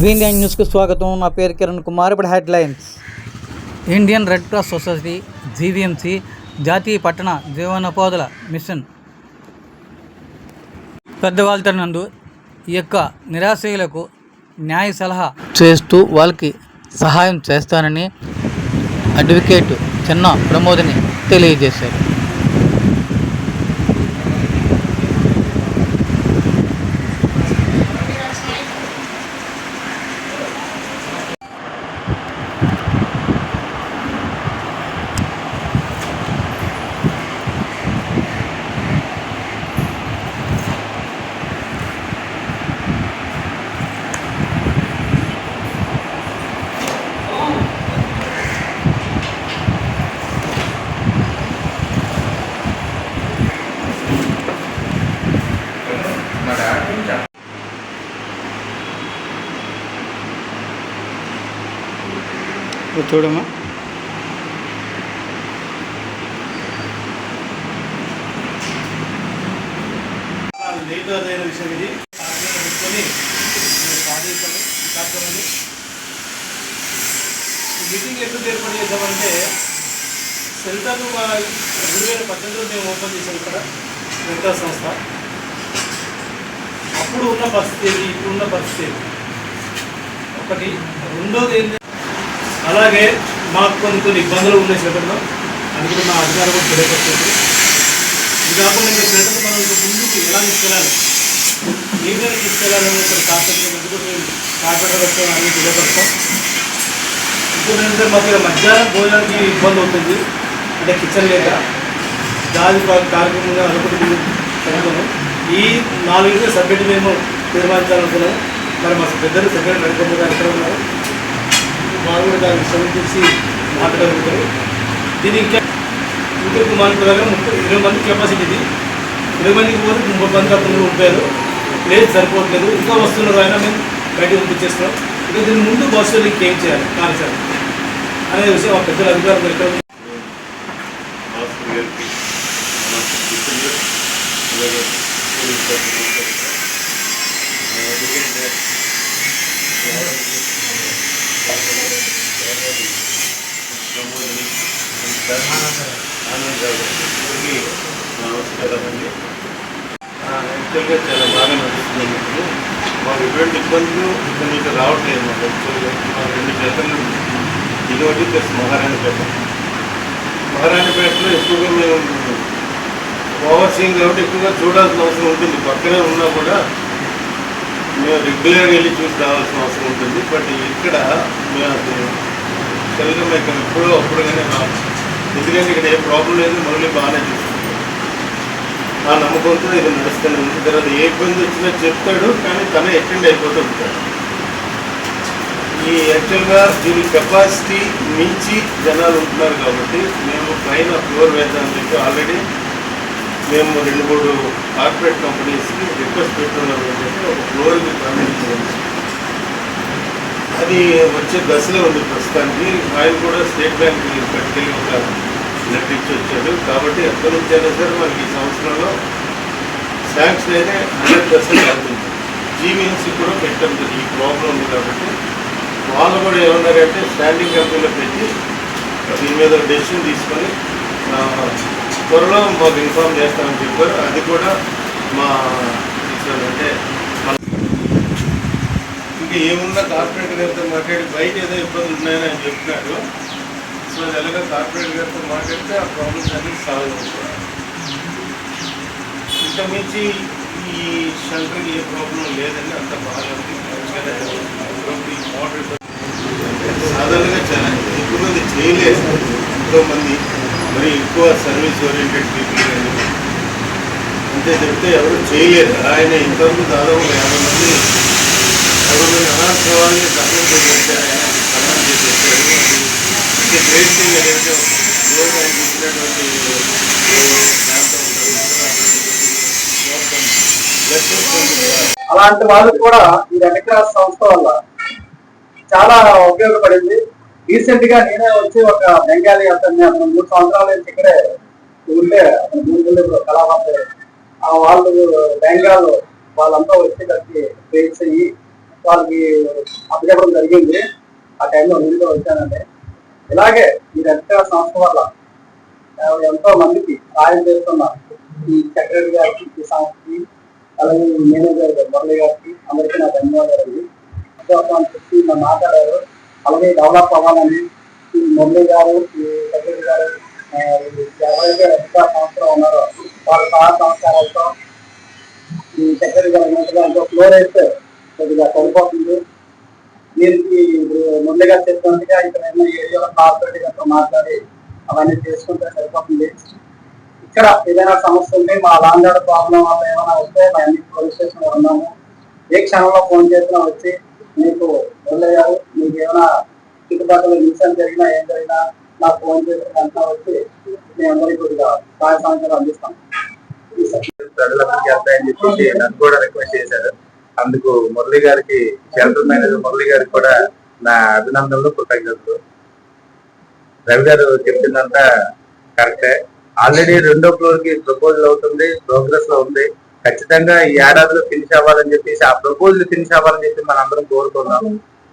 Green line న్యూస్కి స్వాగతం. నా పేరు కిరణ్ కుమార్. ఇప్పుడు headlines Indian red cross society GVMC జాతీయ పట్టణ జీవనోపాధుల మిషన్. పెద్దవాళ్ళ నందు ఈ యొక్క నిరాశ్రయులకు న్యాయ సలహా చేస్తూ వాళ్ళకి సహాయం చేస్తానని అడ్వకేట్ చిన్న ప్రమోదని తెలియజేశారు. చూడమ్మా. లేట్ అయిన విషయం ఇది పెట్టుకొని మేము కార్యక్రమాన్ని మీటింగ్ ఎప్పుడు ఏర్పాటు చేద్దామంటే సెంటర్ రెండు వేల పద్దెనిమిదిలో మేము ఓపెన్ చేసాం ఇక్కడ సెల్టర్ సంస్థ. అప్పుడు ఉన్న పరిస్థితి ఇప్పుడు ఉన్న పరిస్థితి ఒకటి రెండోది ఏంటి అలాగే మాకు కొన్ని కొన్ని ఇబ్బందులు ఉన్నాయి సెంటర్లో అది కూడా మా అధికారులు కూడా తెలియపరుస్తుంది ఇది కాకుండా ఇంకా సెంటర్ మనం ముందుకు ఎలా తీసుకెళ్ళాలి? ఏ విధంగా తీసుకెళ్ళాలని ఇక్కడ కార్పొరేట్ మేము కార్పొరేటర్ వస్తాం అన్ని తెలియపరుస్తాం. ఇప్పుడు ఏంటంటే మాకు మధ్యాహ్నం భోజనానికి ఇబ్బంది అవుతుంది. అంటే కిచెన్ లేక. దాని కార్యక్రమంగా అనుకుంటుంది జరుగుతున్నాం ఈ నాలుగు సబ్జెక్టు మేము తీర్మానించాలనుకున్నాము మరి మా పెద్దలు సెక్రటరీ నడుకుంటున్నారు ఎక్కడ ఉన్నారు. వారు దాన్ని సమీక్షించి మాట్లాడగలుగుతారు దీని ఇంకా ఇంకొక మన ప్రకారం ముప్పై ఇరవై మంది కెపాసిటీ ఇది. ఇరవై మందికి పోతే ముప్పై మంది అప్పుడు ఉంటారు లేదు సరిపోవట్లేదు. ఇంకా వస్తున్నారు ఆయన మేము బయట పంపించేస్తున్నాం. ఇంకా దీని ముందు భవిష్యత్తు ఇంకేం చేయాలి? కార్యక్రమం అనే విషయం ఆ పెద్దల అధికారులు ఎక్కడ భాస్కర్ గారికి అలాగే పోలీస్ తరఫున ఆ, ఎందుకంటే ప్రమోదని ఆనంద్ గారు యాక్చువల్గా చాలా బాగా నడుస్తుంది ఇప్పుడు మాకు ఎటువంటి ఇబ్బందులు ఇబ్బంది అయితే రావట్లేదు మాకు యాక్చువల్గా మా రెండు జతలు ఇదొకటి ప్లస్ మహారాణిపేట మహారాణిపేటలో ఎక్కువగా మేము ఓవర్ సీయింగ్ కాబట్టి ఎక్కువగా చూడాల్సిన అవసరం ఉంటుంది. పక్కనే ఉన్నా కూడా మేము రెగ్యులర్గా వెళ్ళి చూసి రావాల్సిన అవసరం ఉంటుంది. బట్ ఇక్కడ మేము తెలుగు మేము ఎప్పుడో అప్పుడుగానే రావాలి ఎందుకంటే ఇక్కడ ఏ ప్రాబ్లం లేదు మళ్ళీ బాగానే చూసుకుంటాం ఆ నమ్మకంతో ఇది నడుస్తూనే ఉంది తర్వాత ఏ ఇబ్బంది వచ్చినా చెప్తాడు కానీ తనే అటెండ్ అయిపోతూ ఉంటాడు. ఈ యాక్చువల్గా దీని కెపాసిటీ మించి జనాలు ఉంటున్నారు కాబట్టి మేము పైన ఫ్లోర్ వేద్దామని చెప్పి ఆల్రెడీ మేము రెండు మూడు కార్పొరేట్ కంపెనీస్కి రిక్వెస్ట్ పెట్టున్నాం చెప్పి ఒక ఫ్లోర్కి పర్మిట్ అది వచ్చే దశలో ఉంది ప్రస్తుతానికి. ఆయన కూడా స్టేట్ బ్యాంక్ పట్టుకెళ్ళి ఒక లెటర్ ఇచ్చి వచ్చాడు. కాబట్టి ఎక్కడి నుంచి అయినా సరే మనకి ఈ సంవత్సరంలో శాంక్షన్ అయితే హండ్రెడ్ పర్సెంట్ అవుతుంది. జీవీఎన్సీ కూడా పెట్టాం ఈ ప్రాబ్లం ఉంది కాబట్టి వాళ్ళు కూడా ఏమన్నారంటే స్టాండింగ్ కంపెనీలో పెట్టి దీని మీద డెసిషన్ తీసుకొని త్వరలో మాకు ఇన్ఫామ్ చేస్తామని చెప్పారు. అది కూడా మా అంటే ఇంకా ఏమున్నా కార్పొరేట్ గారితో మాట్లాడి బయట ఏదో ఇబ్బందులు ఉన్నాయని ఆయన చెప్తున్నాడు సో అది ఎలాగో కార్పొరేట్ గారితో మాట్లాడితే ఆ ప్రాబ్లమ్స్ అన్ని సాల్వ్ అవుతాయి. ఇంకా మించి ఈ షెల్టర్కి ఏ ప్రాబ్లం లేదని అంత బాగా ఉంది మోడల్ సాధారణంగా చాలా ఎక్కువ మంది చేయలేదు. ఎంతో మంది మరి ఎక్కువ సర్వీస్ ఓరియంటెడ్ పీపుల్ కానీ అంతే చెప్తే ఎవరు చేయలేరు ఆయన ఇంతవరకు దాదాపు యాభై మంది చేసి ఆయన చేసి వచ్చారు ఇంకా గ్రేట్ థింగ్ ఆయన ఇచ్చినటువంటి అలాంటి వాళ్ళకి కూడా ఈ రెడ్ క్రాస్ సంస్థ వల్ల చాలా ఉపయోగపడింది. రీసెంట్గా నేనే వచ్చి ఒక బెంగాలీ అతన్ని అతను మూడు సంవత్సరాల నుంచి ఇక్కడే ఊళ్ళే అతను ఊళ్ళో కళామంది ఆ వాళ్ళు బెంగాల్ వాళ్ళంతా వచ్చి కలిసి ఫేస్ అయ్యి వాళ్ళకి అప్పచెప్పడం జరిగింది. ఆ టైంలో నేను కూడా వచ్చానండి. ఇలాగే ఈ రక్షణ సంస్థ వల్ల ఎంతో మందికి సాయం చేస్తున్నారు ఈ సెక్రటరీ గారికి ఈ సంస్థకి అలాగే మేనేజర్ గారు మురళి గారికి అందరికీ నా ధన్యవాదాలు కోసం చెప్పి నన్ను మాట్లాడారు. అలాగే డెవలప్ అవ్వాలని ఈ మురళి గారు ఈ సెక్రటరీ గారు ఎవరైతే రెడ్ క్రాస్ సంస్థలో ఉన్నారో వాళ్ళ సహా సంస్కారాలతో ఈ సెక్రటరీ గారు ఎంతో ఫ్లోర్ అయితే కొద్దిగా సరిపోతుంది. దీనికి ఇప్పుడు ముందుగా చెప్పినట్టుగా ఇక్కడ ఉన్న ఏరియాలో కార్పొరేట్ గారితో మాట్లాడి అవన్నీ చేసుకుంటే సరిపోతుంది. ఇక్కడ ఏదైనా సమస్య ఉంది మా లాండ్ ప్రాబ్లం వల్ల ఏమైనా వస్తే మా అన్ని పోలీస్ స్టేషన్లో ఉన్నాము. ఏ క్షణంలో ఫోన్ చేసినా వచ్చి మీకు వదిలేయారు మీకు ఏమైనా చుట్టుపక్కల మిషన్ జరిగినా ఏం జరిగినా నాకు ఫోన్ చేసి వెంటనే వచ్చి మీ అందరికీ కొద్దిగా సహాయ సహకారం అందిస్తాం. ప్రజలందరికీ అర్థం చెప్పేసి నన్ను కూడా రిక్వెస్ట్ చేశారు. అందుకు మురళి గారికి జనరల్ మేనేజర్ మురళి గారికి కూడా నా అభినందనలు కృతజ్ఞతలు. రవి గారు చెప్పిందంతా కరెక్టే. ఆల్రెడీ రెండో ఫ్లోర్కి ప్రపోజల్ అవుతుంది ప్రోగ్రెస్లో ఉంది. ఖచ్చితంగా ఈ ఏడాదిలో ఫినిష్ అవ్వాలని చెప్పేసి ఆ ప్రపోజల్ ఫినిష్ అవ్వాలని చెప్పి మనం అందరం కోరుకున్నాం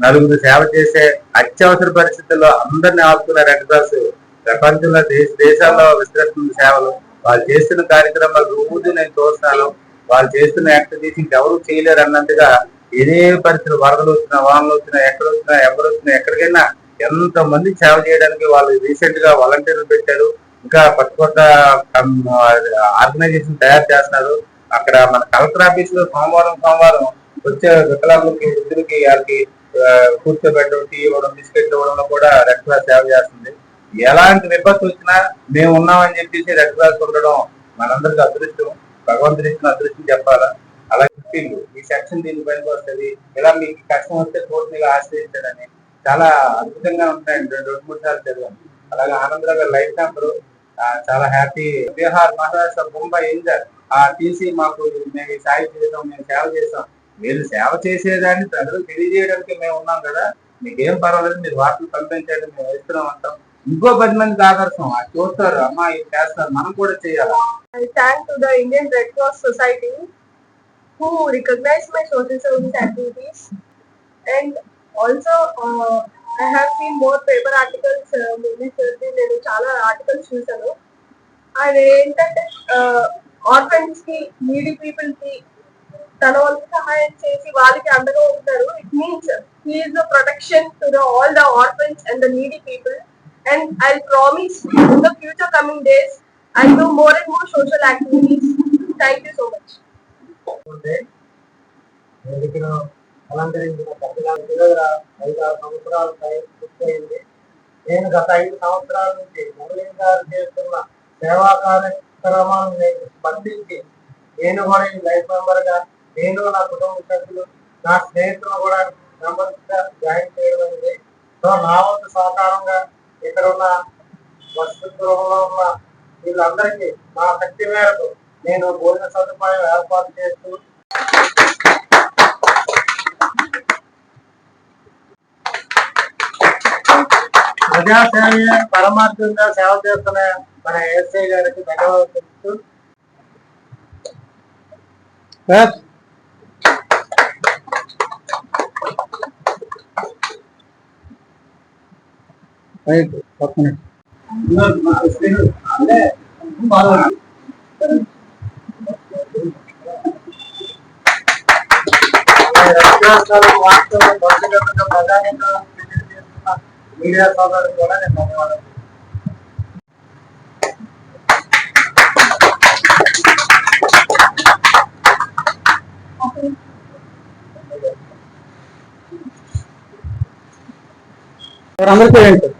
నలుగురు సేవ చేసే అత్యవసర పరిస్థితుల్లో అందరిని ఆపుకున్న రెడ్ క్రాస్ ప్రపంచంలో దేశ దేశాల్లో విస్తరిస్తున్న సేవలు. వాళ్ళు చేస్తున్న కార్యక్రమాలు రోజు నేను చూస్తున్నాను. వాళ్ళు చేస్తున్న యాక్టివిటీస్ ఇంకెవరు చేయలేరు అన్నట్టుగా ఇదే పరిస్థితులు వరదలు వచ్చినా వానలు వచ్చినా ఎక్కడ వచ్చినా ఎవరు వచ్చినా ఎక్కడికైనా ఎంత మంది సేవ చేయడానికి వాళ్ళు రీసెంట్గా వాలంటీర్లు పెట్టారు. ఇంకా కొత్త కొత్త ఆర్గనైజేషన్ తయారు చేస్తున్నారు. అక్కడ మన కలెక్టర్ ఆఫీస్లో సోమవారం సోమవారం వచ్చే వికలాంగులకి వృద్ధులకి వాళ్ళకి కూర్చోబెట్టడం టీ ఇవ్వడం బిస్కెట్లు ఇవ్వడంలో కూడా రెడ్ క్రాస్ సేవ చేస్తుంది. ఎలాంటి విపత్తు వచ్చినా మేము ఉన్నామని చెప్పేసి రెడ్ క్రాస్ ఉండడం మనందరికి అదృష్టం. భగవంతుడి ఇచ్చిన అదృష్టం చెప్పాలా? అలా చెప్పిండు. ఈ సెక్షన్ దీని పనికి వస్తుంది ఇలా మీకు కష్టం వస్తే కోర్టు మీద ఆశ్రయించాడని చాలా అద్భుతంగా ఉంటాయండి. రెండు రెండు మూడు సార్లు చదివాను. అలాగే ఆనందరావు లైఫ్ నెంబర్ చాలా హ్యాపీ. బీహార్ మహారాష్ట్ర ముంబై ఇంజర్ ఆ టీసీ మాకు మేము సాయం చేసాం మేము సేవ చేసాం మీరు సేవ చేసేదాన్ని ప్రజలు తెలియజేయడానికి మేము ఉన్నాం కదా. మీకేం పర్వాలేదు. మీరు వార్తలు పంపించండి మేము ఇస్తున్నాం అంటాం. ఇంకో పది మందికి ఆదర్శం. అది చూస్తారు. అమ్మా ఇది చేస్తారు. మనం కూడా చేయాలి? Thank to the Indian red cross society who recognise my social service activities and also I uh, seen more paper articles movies నేను చాలా ఆర్టికల్స్ చూశాను. అది ఏంటంటే ఆర్ఫన్స్కి నీడీ పీపుల్కి తన వాళ్ళకి సహాయం చేసి వాళ్ళకి అండగా ఉంటారు. It means he's the protection to the all the orphans and the needy people and I promise in the future coming days I do more and more social activities thank you so much ఉంటే వేదికను అలంకరించిన పెద్దలకు దగ్గర ఐదు ఆరు సంవత్సరాల పై పూర్తయింది నేను గత ఐదు సంవత్సరాల నుంచి మురళీ గారు చేస్తున్న సేవా కార్యక్రమాలను నేను స్పందించి నేను కూడా ఈ లైఫ్ మెంబర్గా నేను నా కుటుంబ సభ్యులు నా స్నేహితులు కూడా మెంబర్స్గా జాయిన్ చేయడం అయింది సో నా వంతు సహకారంగా ఇక్కడ ఉన్న వసతిగృహంలో ఉన్న వీళ్ళందరికీ నా శక్తి మేరకు నేను భోజన సదుపాయం ఏర్పాటు చేస్తూ ప్రజాసేవ పరమార్థంగా సేవ చేస్తున్న మన ఎస్ఐ గారికి ధన్యవాదాలు తెలుపుతూ మీడియా సోదరులు కూడా నేను ధన్యవాదాలు అందరికీ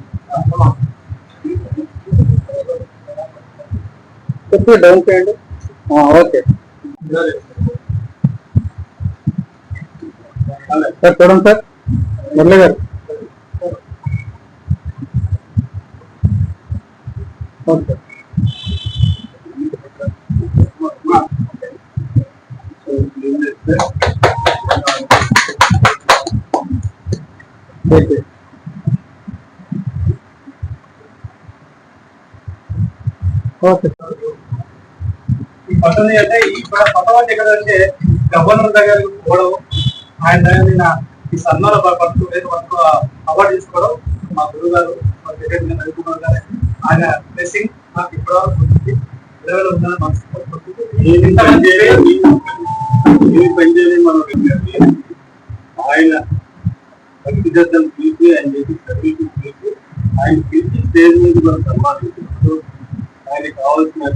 ఓకే డౌన్ చేయండి. ఓకే. సార్ చూడండి sir. Murali garu. Okay okay. Okay. ఈ పట్టణం అంటే ఈ పట్టణం అంటే ఎక్కడ అంటే గవర్నర్ దగ్గరికి పోవడం ఆయన ఆయన ఈ సన్మాన పడుతూ వేరే వరకు అవార్డు తీసుకోవడం మా గురువు గారు మా జగన్ రవికుమార్ గారు ఆయన బ్లెస్సింగ్ నాకు ఇప్పటివరకు ఉంటుంది లెవెల్ ఉందని మనసు ఏమి పని చేయలేదు? ఏమి పని చేయలేదు మనం ఆయన భక్తిదత్తను పిలిచి ఆయన చేసి సర్వీస్ పిలిచి ఆయన పిలిచి స్టేజ్ మీద మనం సన్మానించినప్పుడు ఆయనకి కావాల్సిన